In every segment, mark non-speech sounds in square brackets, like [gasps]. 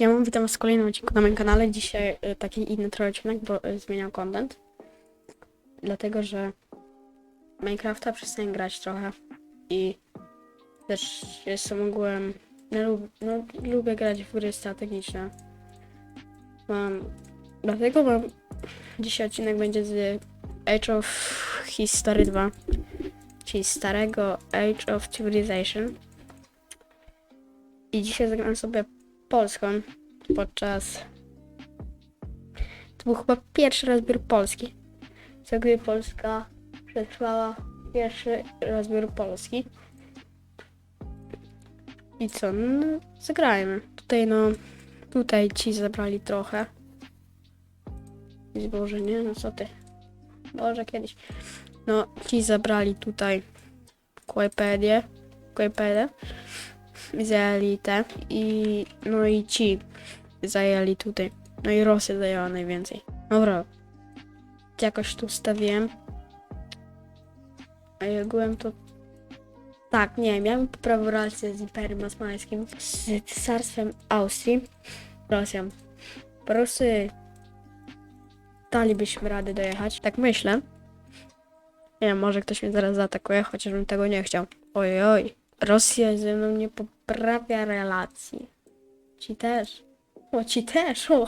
Siema, witam was w kolejnym odcinku na moim kanale. Dzisiaj y, taki inny trochę odcinek, bo y, zmieniam content. Dlatego, że Minecrafta przestałem grać trochę i też jestem ogółem... No, lub, no, lubię grać w gry strategiczne. Mam... Dlatego mam... Dzisiaj odcinek będzie z Age of History 2, czyli starego Age of Civilization. I dzisiaj zagram sobie Polską podczas. To był chyba pierwszy rozbiór Polski. Co gdy Polska przetrwała pierwszy rozbiór Polski. I co? No, zagrajmy. Tutaj no. Tutaj ci zabrali trochę. Boże, nie? No co ty? Boże, kiedyś. No, ci zabrali tutaj Kłajpedię. Kłajpedę zajęli te i no i ci zajęli tutaj. No i Rosja zajęła najwięcej. Dobra. Jakoś tu stawiłem. A ja ogółem to... Tak, nie, miałem poprawę relację z Imperium Osmańskim, z Cesarstwem Austrii, Rosją. Po prostu dalibyśmy radę dojechać, tak myślę. Nie wiem, może ktoś mnie zaraz zaatakuje, chociażbym tego nie chciał. Oj, oj. Rosja ze mną nie poprawia relacji. Ci też. O, ci też, o.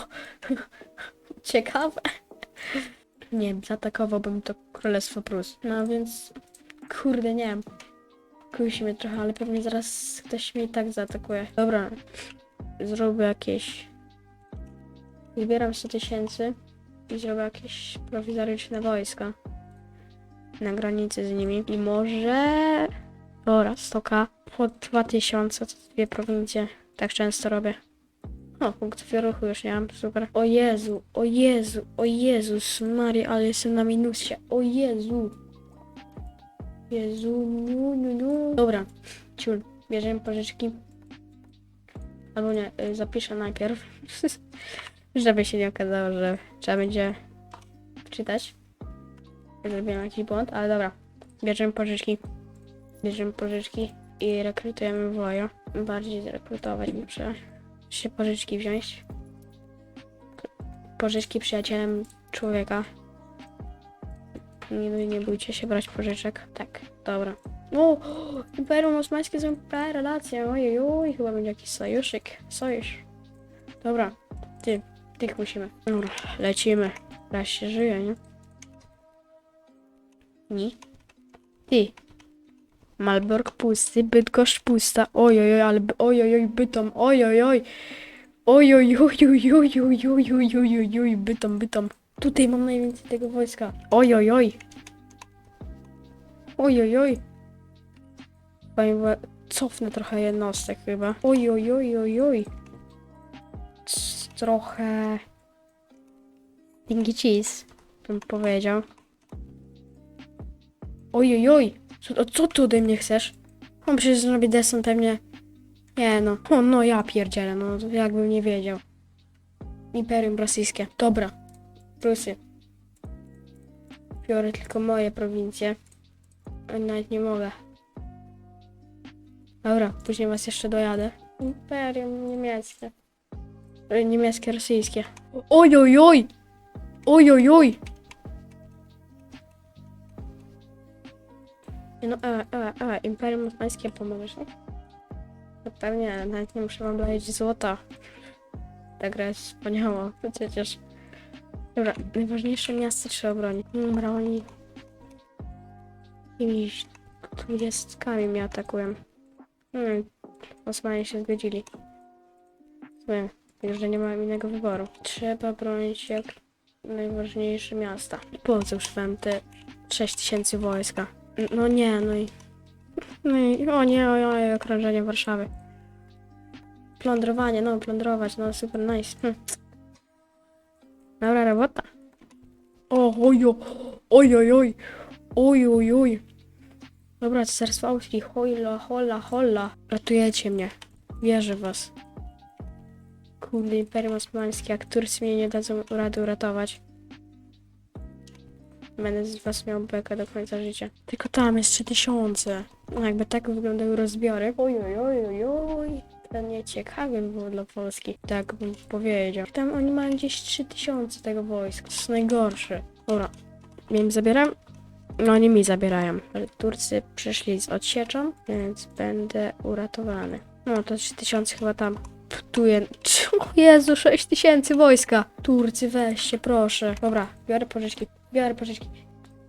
[laughs] Ciekawe. Nie wiem, zaatakowałbym to Królestwo Prus. No więc, kurde, nie wiem. Kusi mnie trochę, ale pewnie zaraz ktoś mnie i tak zaatakuje. Dobra, zrobię jakieś... Zbieram 100 tysięcy i zrobię jakieś prowizoryczne wojska na granicy z nimi. I może... Dobra, stoka po 2000 to dwie prowincje. Tak często robię. O, punktów ruchu już nie mam, super. O Jezu, o Jezu, o Jezus Maria, ale jestem na minusie. O Jezu. Jezu, nu, nu, nu. Dobra, ciul, bierzemy pożyczki. Albo nie, y, zapiszę najpierw. [laughs] Żeby się nie okazało, że trzeba będzie czytać. Zrobiłem jakiś błąd, ale dobra. Bierzemy pożyczki. Bierzemy pożyczki i rekrutujemy woja. Bardziej zrekrutować muszę się pożyczki wziąć. Pożyczki przyjacielem człowieka. Nie, nie bójcie się brać pożyczek. Tak, dobra. O, Imperium Osmańskie Imperium relacje. Ojej, oj, chyba będzie jakiś sojuszyk. Sojusz. Dobra, ty, tych musimy. Dobra, lecimy. Raz się żyje, nie? Nie. Ty, Malbork pusty, Bydgoszcz pusta. Ojojoj, ale ojojoj, bytom, ojojoj. Ojojoj, ojojoj, ojojoj, ojojoj, bytom, bytom. Tutaj mam najwięcej tego wojska. Ojojoj. Ojojoj. Panie, cofnę trochę jednostek chyba. Ojojoj, ojoj. Trochę... Dingy cheese, bym powiedział. Ojojoj. Co, o co ty ode mnie chcesz? On przecież zrobi desant pewnie. Nie no. O, no ja pierdzielę, no jakbym nie wiedział. Imperium rosyjskie. Dobra. Prusy. Biorę tylko moje prowincje. Nawet nie mogę. Dobra, później was jeszcze dojadę. Imperium niemieckie. E, Niemieckie, rosyjskie. Oj, oj, oj! Oj, oj, oj! No, e, e, e, Imperium Osmańskie pomożesz, nie? No pewnie, nawet nie muszę wam dać złota. Ta gra jest wspaniała, no przecież. Dobra, najważniejsze miasto trzeba obronić. Dobra, oni... Jakimiś dwudziestkami mnie atakują. Hmm, Osmanie się zgodzili. Wiem, już, nie mam innego wyboru. Trzeba bronić jak najważniejsze miasta. Po co używam te 6000 wojska? No nie, no i... No i... O nie, o nie, okrążenie Warszawy. Plądrowanie, no plądrować, no super nice. Hm. Dobra robota. O, ojo, oj, oj, oj, oj, oj, oj. Dobra, cesarstwo Austrii, hola, hola, hola. Ratujecie mnie. Wierzę w was. Kurde, Imperium Osmańskie, jak Turcy mnie nie dadzą rady uratować. Będę z was miał bekę do końca życia. Tylko tam jest 3000. No jakby tak wyglądały rozbiory. Oj, oj, oj, oj, oj. To nieciekawie było dla Polski, tak bym powiedział. Tam oni mają gdzieś 3000 tego wojska. To jest najgorsze. Dobra, ja im zabieram? No oni mi zabierają. Turcy przyszli z odsieczą, więc będę uratowany. No to 3000 chyba tam ptuje. O Jezu, 6000 wojska. Turcy, weźcie, proszę. Dobra, biorę pożyczki, biorę pożyczki.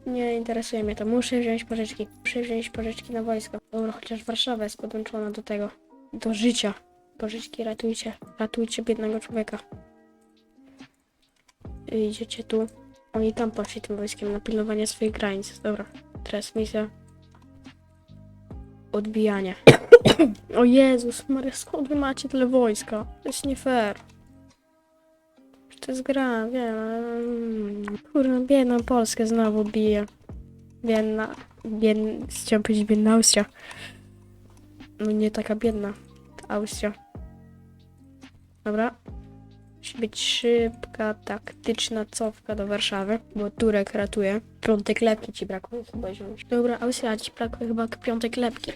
Nie interesuje mnie to. Muszę wziąć pożyczki. Muszę wziąć pożyczki na wojsko. Dobra, chociaż Warszawa jest podłączona do tego. Do życia. Pożyczki ratujcie. Ratujcie biednego człowieka. Idziecie tu. Oni tam poszli tym wojskiem na pilnowanie swoich granic. Dobra, teraz misja. Odbijanie. O Jezus Maria, skąd wy macie tyle wojska? To jest nie fair. To jest gra, wiem. mm, Kurwa, biedną Polskę znowu bije. Biedna, biedna, chciałam powiedzieć biedna Austria. No nie taka biedna ta Austria. Dobra. Musi być szybka, taktyczna cofka do Warszawy, bo Turek ratuje. Piątek lepki ci brakuje chyba. Dobra, Austria ci brakuje chyba piątek lepki.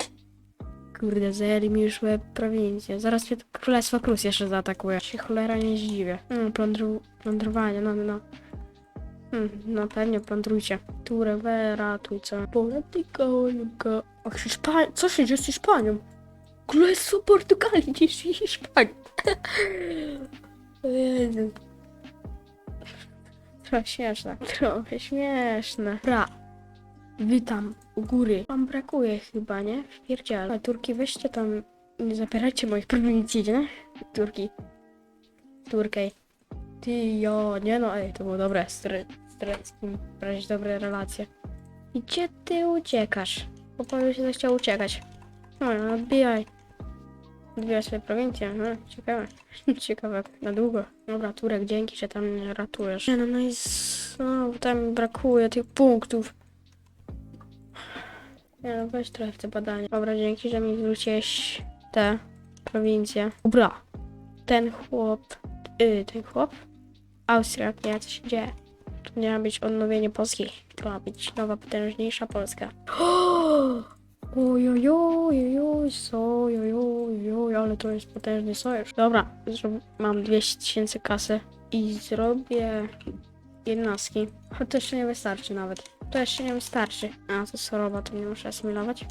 Kurde, zajęli mi już łeb prowincję. Zaraz mnie Królestwo Prus jeszcze zaatakuje. Się cholera nie zdziwię. Hmm, plądru, plądrowanie, no, no, no. Hmm, no pewnie plądrujcie. Turę, we, ratuj, co? Polityka, Olga. Ach, Hiszpania, co się dzieje z Hiszpanią? Królestwo Portugalii niż Hiszpanii. [laughs] Trochę śmieszne, trochę śmieszne. Bra. Wy tam, u góry. Wam brakuje chyba, nie? Wpierdziel. A Turki, weźcie tam, nie zabierajcie moich prowincji, nie? Turki. Turkej. Ty, jo, nie no, ej, to było dobre. Z, z tureckim dobre relacje. I Gdzie ty uciekasz? Chłopowi się zechciał uciekać. No, no, odbijaj. Odbijaj swoje prowincje, no, ciekawe. [laughs] Ciekawe, na długo. Dobra, Turek, dzięki, że tam ratujesz. Nie no, no i znowu tam brakuje tych punktów. Nie no, weź trochę w te badania. Dobra, dzięki, że mi zwróciłeś te prowincje. Dobra, ten chłop, yy, ten chłop? Austria, nie, co się dzieje? To miała być odnowienie Polski. To ma być nowa, potężniejsza Polska. [gasps] Ojojoj, ojojoj, ale to jest potężny sojusz. Dobra, mam 200 tysięcy kasy i zrobię jednostki. A to jeszcze nie wystarczy nawet. To jeszcze nie wystarczy. A, to soroba, to nie muszę asymilować.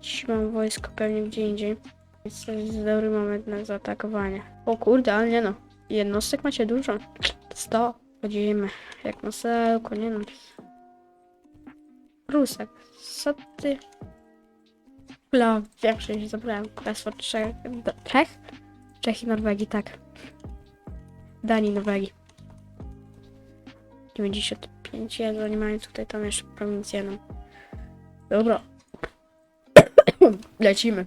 Dziś mam wojsko pewnie gdzie indziej. Więc to jest dobry moment na zaatakowanie. O kurde, ale nie no. Jednostek macie dużo. 100. Podzielimy. Jak masełko, nie no. Rusek. Co ty? Kula, większość zabrałem. Królestwo Czech. D- Czech? Czech i Norwegii, tak. Danii, Norwegii. 95, Jezu, oni mają tutaj tam jeszcze prowincję, no. Dobra. [coughs] Lecimy.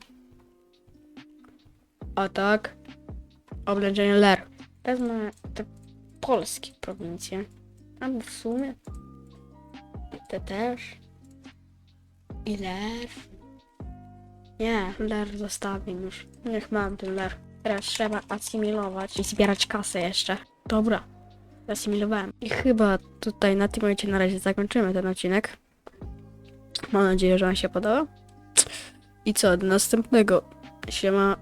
A tak. Oblężenie Ler. Wezmę te polskie prowincje. Albo w sumie. Te też. I Ler. Nie, Ler zostawię już. Niech mam ten Ler. Teraz trzeba asymilować i zbierać kasę jeszcze. Dobra. Asymilowałem. I chyba tutaj na tym momencie na razie zakończymy ten odcinek. Mam nadzieję, że Wam się podobał. I co, do następnego. Siema.